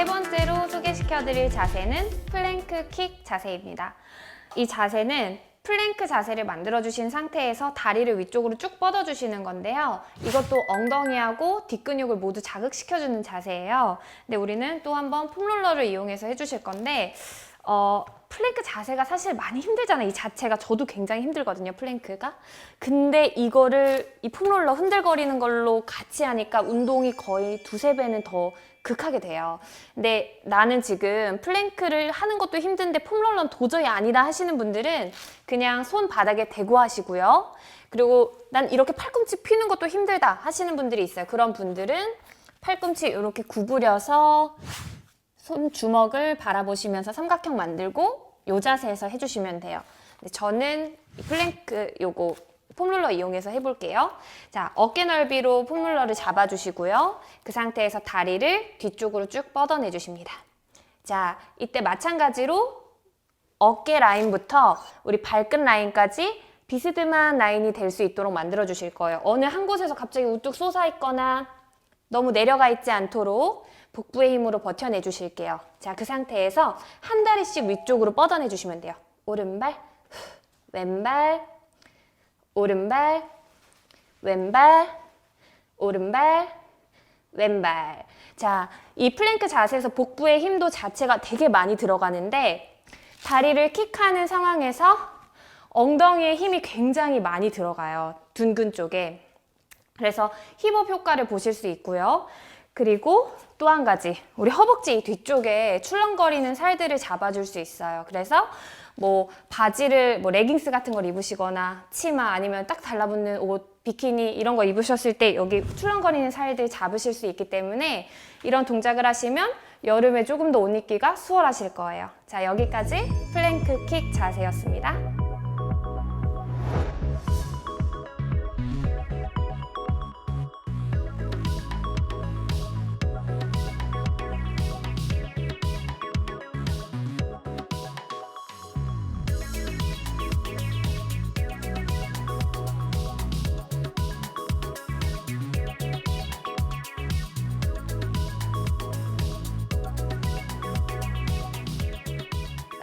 세 번째로 소개시켜드릴 자세는 플랭크 킥 자세입니다. 이 자세는 플랭크 자세를 만들어주신 상태에서 다리를 위쪽으로 쭉 뻗어주시는 건데요. 이것도 엉덩이하고 뒷근육을 모두 자극시켜주는 자세예요. 근데 우리는 또 한번 폼롤러를 이용해서 해주실 건데 어, 플랭크 자세가 사실 많이 힘들잖아요. 이 자체가 저도 굉장히 힘들거든요. 플랭크가. 근데 이거를 이 폼롤러 흔들거리는 걸로 같이 하니까 운동이 거의 두세 배는 더 극하게 돼요. 근데 나는 지금 플랭크를 하는 것도 힘든데 폼롤러는 도저히 아니다 하시는 분들은 그냥 손 바닥에 대고 하시고요. 그리고 난 이렇게 팔꿈치 피는 것도 힘들다 하시는 분들이 있어요. 그런 분들은 팔꿈치 이렇게 구부려서 손 주먹을 바라보시면서 삼각형 만들고 요 자세에서 해주시면 돼요. 저는 이 플랭크 요거 폼롤러 이용해서 해볼게요. 자, 어깨 넓이로 폼롤러를 잡아주시고요. 그 상태에서 다리를 뒤쪽으로 쭉 뻗어내 주십니다. 자, 이때 마찬가지로 어깨 라인부터 우리 발끝 라인까지 비스듬한 라인이 될 수 있도록 만들어 주실 거예요. 어느 한 곳에서 갑자기 우뚝 솟아 있거나 너무 내려가 있지 않도록 복부의 힘으로 버텨내 주실게요. 자, 그 상태에서 한 다리씩 위쪽으로 뻗어내 주시면 돼요. 오른발, 후, 왼발, 오른발, 왼발, 오른발, 왼발. 자, 이 플랭크 자세에서 복부의 힘도 자체가 되게 많이 들어가는데 다리를 킥하는 상황에서 엉덩이에 힘이 굉장히 많이 들어가요. 둔근 쪽에. 그래서 힙업 효과를 보실 수 있고요. 그리고 또 한 가지, 우리 허벅지 뒤쪽에 출렁거리는 살들을 잡아줄 수 있어요. 그래서 뭐 바지를 뭐 레깅스 같은 걸 입으시거나 치마 아니면 딱 달라붙는 옷, 비키니 이런 거 입으셨을 때 여기 출렁거리는 살들 잡으실 수 있기 때문에 이런 동작을 하시면 여름에 조금 더 옷 입기가 수월하실 거예요. 자, 여기까지 플랭크 킥 자세였습니다.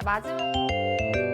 맞으면